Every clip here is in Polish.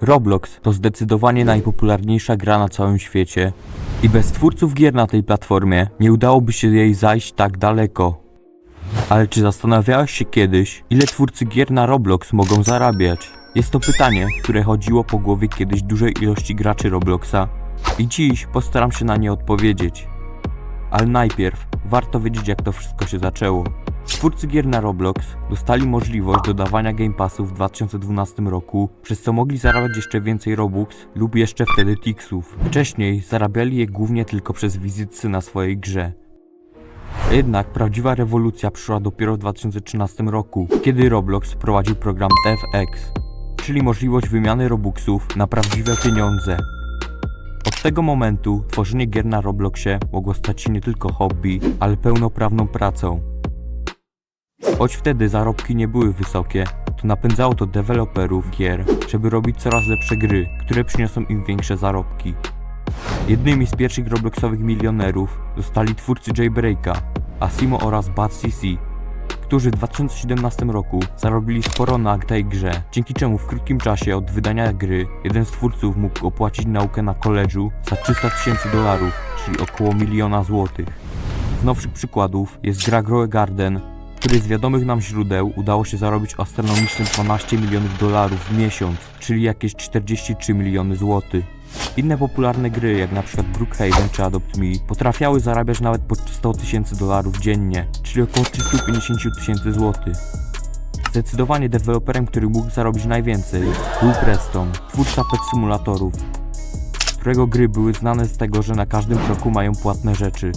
Roblox to zdecydowanie najpopularniejsza gra na całym świecie i bez twórców gier na tej platformie nie udałoby się jej zajść tak daleko. Ale czy zastanawiałeś się kiedyś, ile twórcy gier na Roblox mogą zarabiać? Jest to pytanie, które chodziło po głowie kiedyś dużej ilości graczy Robloxa i dziś postaram się na nie odpowiedzieć. Ale najpierw warto wiedzieć jak to wszystko się zaczęło. Twórcy gier na Roblox dostali możliwość dodawania Game Passów w 2012 roku, przez co mogli zarabiać jeszcze więcej Robux lub jeszcze wtedy Tixów. Wcześniej zarabiali je głównie tylko przez wizyty na swojej grze. Jednak prawdziwa rewolucja przyszła dopiero w 2013 roku, kiedy Roblox wprowadził program TFX, czyli możliwość wymiany Robuxów na prawdziwe pieniądze. Od tego momentu tworzenie gier na Robloxie mogło stać się nie tylko hobby, ale pełnoprawną pracą. Choć wtedy zarobki nie były wysokie, to napędzało to deweloperów gier, żeby robić coraz lepsze gry, które przyniosą im większe zarobki. Jednymi z pierwszych Robloxowych milionerów zostali twórcy Jailbreaka, Asimo oraz Bad CC, którzy w 2017 roku zarobili sporo na tej grze, dzięki czemu w krótkim czasie od wydania gry jeden z twórców mógł opłacić naukę na koledżu za 300 tysięcy dolarów, czyli około miliona złotych. Z nowszych przykładów jest gra Grow Garden, której z wiadomych nam źródeł udało się zarobić astronomiczne 12 milionów dolarów w miesiąc, czyli jakieś 43 miliony złotych. Inne popularne gry, jak przykład Brookhaven czy Adopt Me, potrafiały zarabiać nawet po 100 tysięcy dolarów dziennie, czyli około 350 tysięcy złotych. Zdecydowanie deweloperem, który mógł zarobić najwięcej, był Preston, twórca pet simulatorów, którego gry były znane z tego, że na każdym kroku mają płatne rzeczy.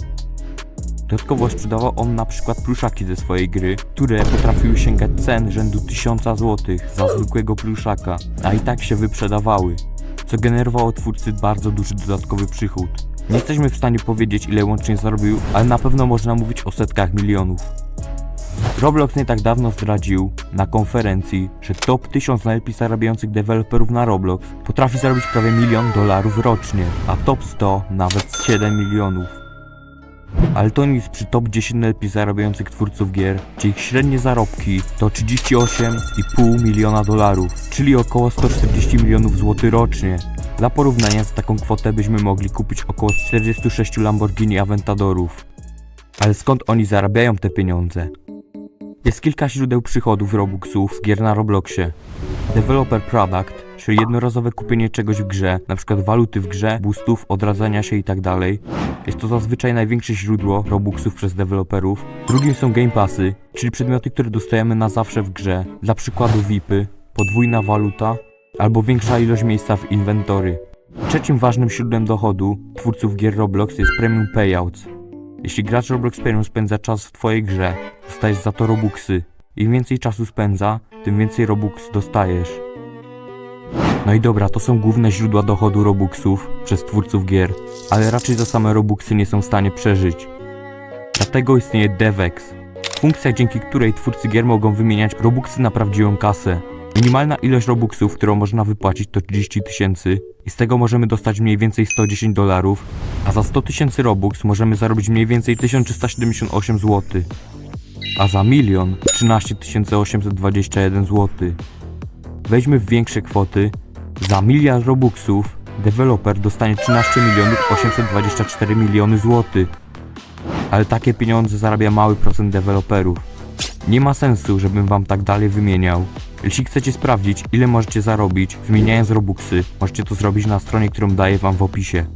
Dodatkowo sprzedawał on na przykład pluszaki ze swojej gry, które potrafiły sięgać cen rzędu 1000 zł za zwykłego pluszaka, a i tak się wyprzedawały, co generowało twórcy bardzo duży dodatkowy przychód. Nie jesteśmy w stanie powiedzieć ile łącznie zarobił, ale na pewno można mówić o setkach milionów. Roblox nie tak dawno zdradził na konferencji, że top 1000 najlepiej zarabiających deweloperów na Roblox potrafi zarobić prawie milion dolarów rocznie, a top 100 nawet 7 milionów. Ale nic przy top 10 najlepiej zarabiających twórców gier, gdzie ich średnie zarobki to 38,5 miliona dolarów, czyli około 140 milionów złotych rocznie. Dla porównania za taką kwotę byśmy mogli kupić około 46 Lamborghini Aventadorów. Ale skąd oni zarabiają te pieniądze? Jest kilka źródeł przychodów Robuxów z gier na Robloxie. Developer Product, czyli jednorazowe kupienie czegoś w grze, np. waluty w grze, boostów, odradzania się itd. Jest to zazwyczaj największe źródło Robuxów przez deweloperów. Drugim są Game Passy, czyli przedmioty, które dostajemy na zawsze w grze. Dla przykładu VIPy, podwójna waluta albo większa ilość miejsca w inwentory. Trzecim ważnym źródłem dochodu twórców gier Roblox jest Premium Payouts. Jeśli gracz Roblox Premium spędza czas w twojej grze, dostajesz za to Robuxy. Im więcej czasu spędza, tym więcej Robux dostajesz. No i dobra, to są główne źródła dochodu Robuxów przez twórców gier, ale raczej za same Robuxy nie są w stanie przeżyć. Dlatego istnieje DevEx, funkcja dzięki której twórcy gier mogą wymieniać Robuxy na prawdziwą kasę. Minimalna ilość Robuxów, którą można wypłacić to 30 tysięcy i z tego możemy dostać mniej więcej 110 dolarów, a za 100 tysięcy Robux możemy zarobić mniej więcej 1378 zł, a za milion 13 821 zł. Weźmy w większe kwoty, za miliard Robuxów deweloper dostanie 13 milionów 824 miliony złotych. Ale takie pieniądze zarabia mały procent deweloperów. Nie ma sensu, żebym wam tak dalej wymieniał. Jeśli chcecie sprawdzić, ile możecie zarobić wymieniając Robuxy, możecie to zrobić na stronie, którą daję wam w opisie.